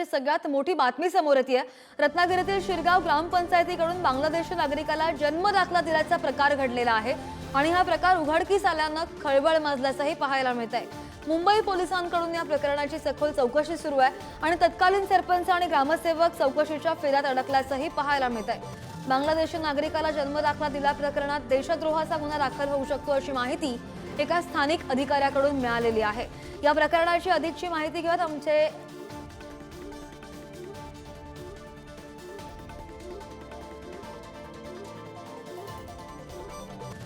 सगळ्यात मोठी बातमी समोर येते रत्नागिरीतील शिरगाव ग्रामपंचायतीकडून बांगलादेशी नागरिकाला जन्म दाखला दिल्याचा प्रकार घडलेला आहे आणि हा प्रकार उघडकीस आल्यानं खळबळ माजल्याचंही पाहायला मिळत आहे मुंबई पोलिसांकडून या प्रकरणाची सखोल चौकशी सुरू आहे आणि तत्कालीन सरपंच आणि ग्रामसेवक चौकशीच्या फेऱ्यात अडकल्याचंही पाहायला मिळत आहे बांगलादेशी नागरिकाला जन्म दाखला दिल्या प्रकरणात देशद्रोहाचा गुन्हा दाखल होऊ शकतो अशी माहिती एका स्थानिक अधिकाऱ्याकडून मिळालेली आहे. या प्रकरणाची अधिकची माहिती घेऊयात आमचे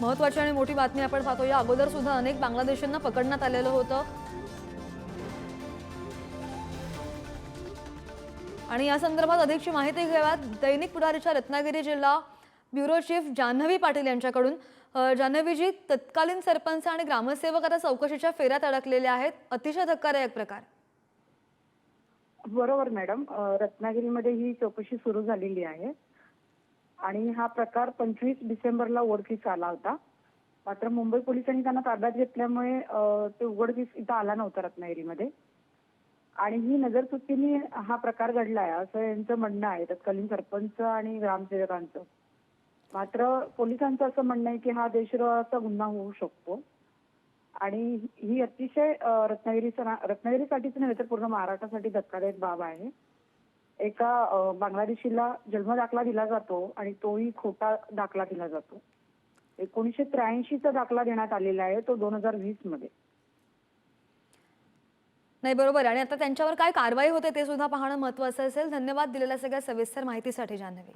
महत्वाची आणि मोठी बातमी आपण पाहतो. या अगोदर सुद्धा अनेक बांगलादेशींना पकडण्यात आलेलं होतं. आणि या संदर्भात अधिकची माहिती घेऊयात. दैनिक पुढारीच्या रत्नागिरी जिल्हा ब्युरो चीफ जान्हवी पाटील यांच्याकडून. जान्हवीजी तत्कालीन सरपंच आणि ग्रामसेवक आता चौकशीच्या फेऱ्यात अडकलेले आहेत. अतिशय धक्कादायक प्रकार. बरोबर मॅडम. रत्नागिरीमध्ये ही चौकशी सुरू झालेली आहे. आणि हा प्रकार पंचवीस डिसेंबरला उघडकीस आला होता. मात्र मुंबई पोलिसांनी त्यांना ताब्यात घेतल्यामुळे ते उघडकीस इथं आला नव्हता रत्नागिरीमध्ये. आणि ही नजरचुकीने हा प्रकार घडलाय असं यांचं म्हणणं आहे तत्कालीन सरपंच आणि ग्रामसेवकांचं. मात्र पोलिसांचं असं म्हणणं आहे की हा देशद्रोहाचा गुन्हा होऊ शकतो. आणि ही अतिशय रत्नागिरीचा रत्नागिरीसाठीच नव्हे तर पूर्ण महाराष्ट्रासाठी धक्कादायक बाब आहे. एका बांगलादेशीला जन्म दाखला दिला जातो आणि तोही खोटा दाखला दिला जातो. एकोणीसशे त्र्याऐंशीचा दाखला देण्यात आलेला आहे तो दोन हजार वीसमध्ये. नाही बरोबर आहे. आणि आता त्यांच्यावर काय कारवाई होते ते सुद्धा पाहणं महत्वाचं असेल. धन्यवाद दिलेल्या सगळ्या सविस्तर माहितीसाठी जान्हवी.